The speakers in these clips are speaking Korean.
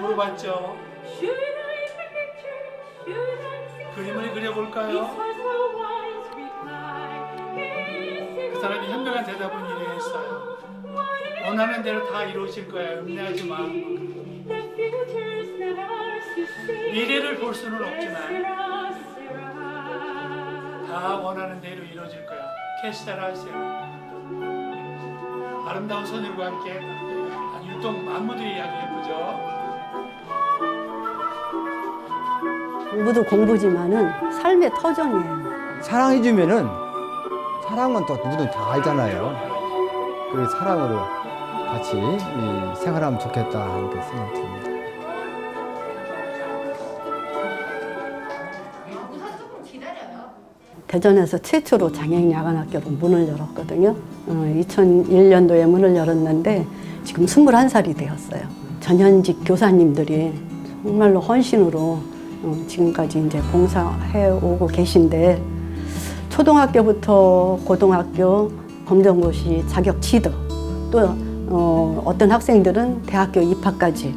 물어봤죠. 그림을 그려볼까요? 그 사람이 현명한 대답은 이래 했어요. 원하는 대로 다 이루어질 거야. 음내하지 마. 미래를 볼 수는 없지만 다 원하는 대로 이루어질 거야. 캐스타라세요. 아름다운 소녀과 함께 율동 만무들이 아주 예쁘죠. 공부도 공부지만은 삶의 터전이에요. 사랑해주면은 사랑은 또 누구든 다 알잖아요. 그 사랑으로 같이 이 생활하면 좋겠다 이렇게 생각 듭니다. 대전에서 최초로 장애인 야간학교로 문을 열었거든요. 어, 2001년도에 문을 열었는데 지금 21살이 되었어요. 전현직 교사님들이 정말로 헌신으로 어, 지금까지 이제 봉사해 오고 계신데 초등학교부터 고등학교 검정고시 자격 취득 또 어, 어떤 학생들은 대학교 입학까지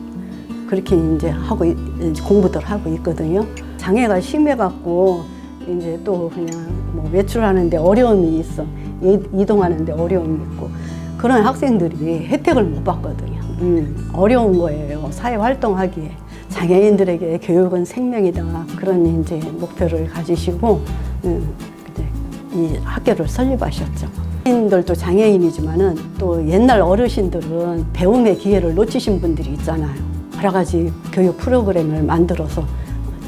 그렇게 이제 하고 공부들 하고 있거든요. 장애가 심해갖고 이제 또 그냥 뭐 외출하는데 어려움이 있어 이- 이동하는데 어려움이 있고 그런 학생들이 혜택을 못 받거든요. 음, 어려운 거예요. 사회 활동하기에 장애인들에게 교육은 생명이다 그런 이제 목표를 가지시고 음, 이제 이 학교를 설립하셨죠. 장애인들도 장애인이지만은 또 옛날 어르신들은 배움의 기회를 놓치신 분들이 있잖아요. 여러 가지 교육 프로그램을 만들어서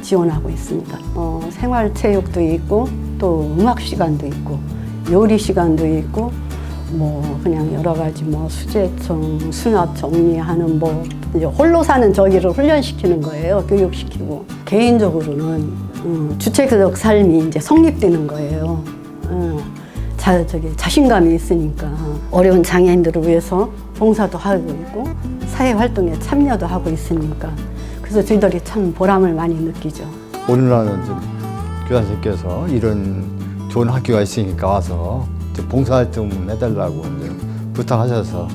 지원하고 있습니다. 어, 생활체육도 있고 또 음악 시간도 있고 요리 시간도 있고 뭐 그냥 여러 가지 뭐 수제청, 수납 정리하는 뭐 이제 홀로 사는 저기를 훈련시키는 거예요. 교육시키고 개인적으로는 음, 주체적 삶이 이제 성립되는 거예요. 어, 자, 저기 자신감이 있으니까 어려운 장애인들을 위해서 봉사도 하고 있고 사회 활동에 참여도 하고 있으니까 그래서 저희들이 참 보람을 많이 느끼죠. 오늘날은 좀 교사님께서 이런 좋은 학교가 있으니까 와서 좀 봉사활동 해달라고 이제 부탁하셔서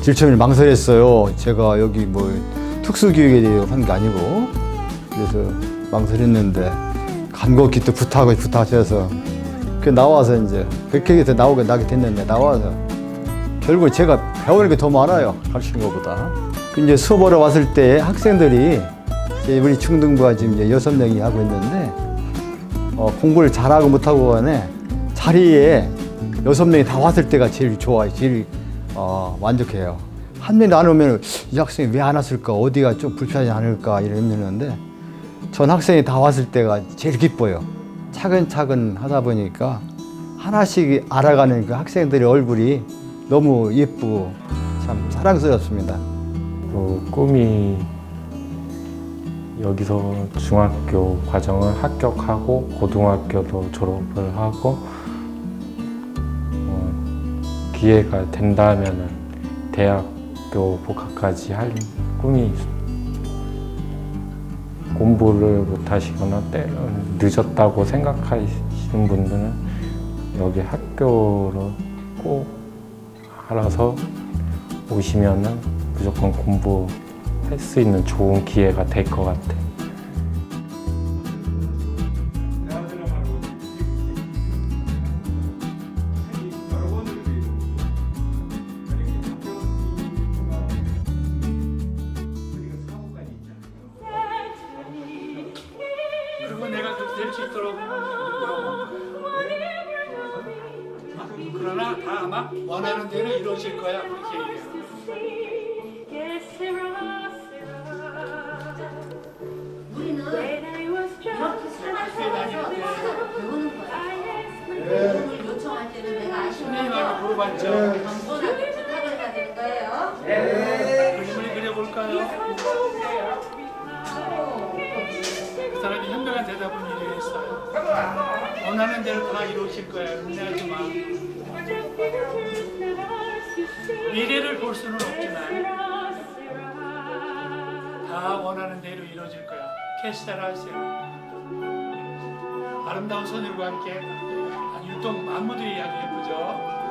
질처음에 망설였어요. 제가 여기 뭐 특수교육에 대해 한 게 아니고 그래서 망설였는데 간곡히 또 부탁을 부탁하셔서 그 나와서 이제 그렇게 해서 나오게 나게 됐는데 나와서 결국 제가 배우는 게 더 많아요. 가르치는 것보다. 그 이제 수업하러 왔을 때 학생들이 우리 중등부가 지금 이제 여섯 명이 하고 있는데 어, 공부를 잘하고 못하고 간에 자리에 여섯 명이 다 왔을 때가 제일 좋아요. 제일 어, 만족해요. 한 명이 안 오면 이 학생이 왜 안 왔을까? 어디가 좀 불편하지 않을까? 이랬는데 전 학생이 다 왔을 때가 제일 기뻐요. 차근차근 하다 보니까 하나씩 알아가는 그 학생들의 얼굴이 너무 예쁘고 참 사랑스럽습니다. 그 꿈이 여기서 중학교 과정을 합격하고 고등학교도 졸업을 하고 어, 기회가 된다면은 대학교 복학까지 할 꿈이. 공부를 못하시거나 때 늦었다고 생각하시는 분들은 여기 학교를 꼭 알아서 오시면은 무조건 공부할 수 있는 좋은 기회가 될 것 같아요. 내가 그렇게 될수 있도록. 그러나 다 아마 원하는 대로 이루어질 거야 그렇게 얘기해요. 우리는 이렇게 살아서 배우는 거야. 배움을 요청할 때는 내가 선생님한테 아시면 물어봤죠. 대답은 이래 했어요. 원하는 대로 다 거야. 음내하지 마. 미래를 볼 수는 없지만 다 원하는 대로 이루어질 거야. 캐스타라세요. 아름다운 소녀과 함께 율동 만무들이 아주 예쁘죠.